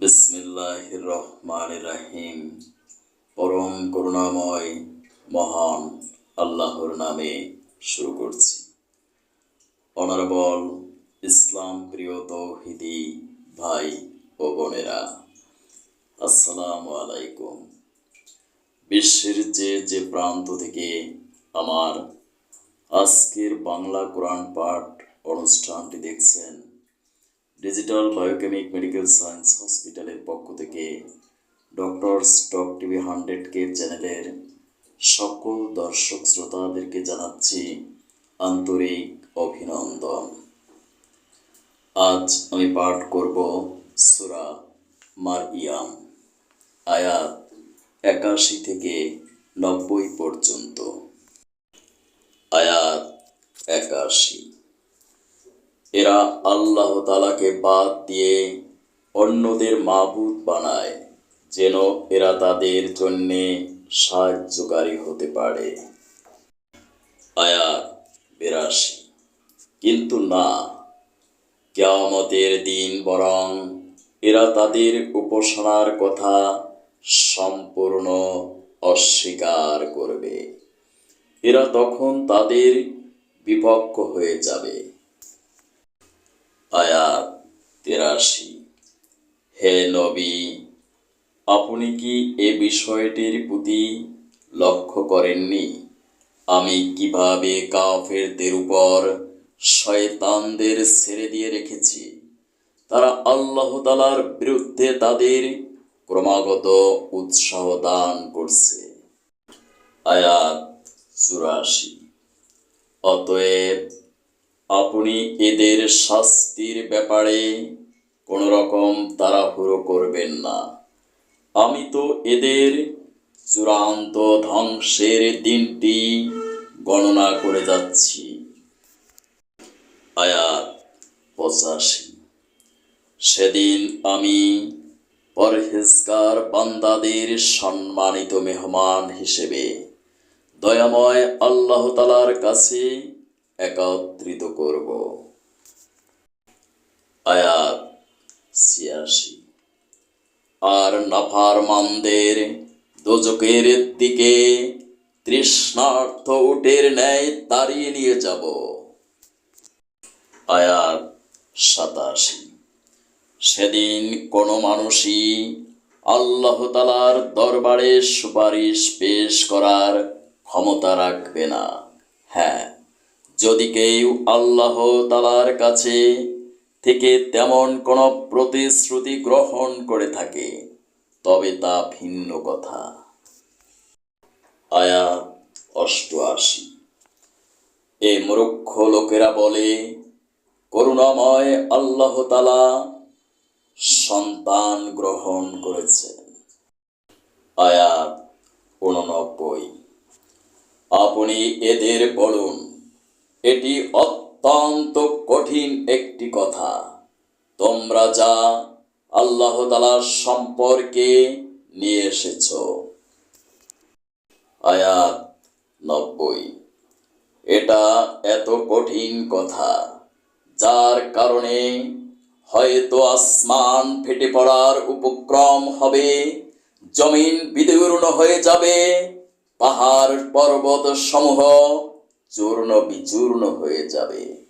বিসমিল্লাহ রহমান রাহিম পরম করুণাময়, মহান আল্লাহর নামে শুরু করছি। অনারবল ইসলাম প্রিয় তৌহিদি ভাই ও বোনেরা, আসসালামু আলাইকুম। বিশ্বের যে যে প্রান্ত থেকে আমার আজকের বাংলা কোরআন পাঠ অনুষ্ঠানটি দেখছেন ডিজিটাল বায়োকেমিক মেডিকেল সায়েন্স হসপিটালের পক্ষ থেকে doctor stock TV hundred K চ্যানেলের সকল দর্শক শ্রোতাদেরকে জানাচ্ছি আন্তরিক অভিনন্দন। আজ আমি পাঠ করব সুরা মার ইয়াম আয়াত একাশি থেকে নব্বই পর্যন্ত। আয়াত একাশি। এরা আল্লাহ তালাকে বাদ দিয়ে অন্যদের মাবুদ বানায়, যেন এরা তাদের জন্যে সাহায্যকারী হতে পারে। আয়া বিরাশি। কিন্তু না, কেয়ামতের দিন বরং এরা তাদের উপাসনার কথা সম্পূর্ণ অস্বীকার করবে। এরা তখন তাদের বিপক্ষ হয়ে যাবে। আয়াত তেরাশি। হে নবী, আপনি কি এ বিষয়টির প্রতি লক্ষ্য করেননি? আমি কীভাবে কাফেরদের উপর শয়তানদের ছেড়ে দিয়ে রেখেছি? তারা আল্লাহ তালার বিরুদ্ধে তাদের ক্রমাগত উৎসাহ দান করছে। আয়াত চুরাশি। অতএব আপনি এদের শাস্তির ব্যাপারে কোনো রকম তাড়াহুড়ো করবেন না। আমি তো এদের চূড়ান্ত ধ্বংসের দিনটি গণনা করে যাচ্ছি। আয়াত পঁচাশি। সেদিন আমি পরহেজগার বান্দাদের সম্মানিত মেহমান হিসেবে দয়াময় আল্লাহ তালার কাছে একত্রিত করব। আয়াত ছিয়াশি। আর নাফারমানদের দোজকের দিকে তৃষ্ণার্থ উটের ন্যায় তাড়িয়ে নিয়ে যাব। আয়াত সাতাশি। সেদিন কোনো মানুষই আল্লাহ তালার দরবারে সুপারিশ পেশ করার ক্ষমতা রাখবে না। হ্যাঁ যদি কেউ আল্লাহ তালার কাছে থেকে তেমন কোনো প্রতিশ্রুতি গ্রহণ করে থাকে, তবে তা ভিন্ন কথা। আয়াত অষ্টআশি। এ মূর্খ লোকেরা বলে, করুণাময় আল্লাহ তালা সন্তান গ্রহণ করেছেন। আয়াত উননব্বই আপনি এদের বলুন এটি অত্যন্ত কঠিন একটি কথা। তোমরা যা আল্লাহ তালার সম্পর্কে নিয়ে এসেছ। আয়াত নব্বই। এটা এত কঠিন কথা, যার কারণে হয়তো আসমান ফেটে পড়ার উপক্রম হবে, জমিন বিদীর্ণ হয়ে যাবে, পাহাড় পর্বত সমূহ চূর্ণ বিচূর্ণ হয়ে যাবে।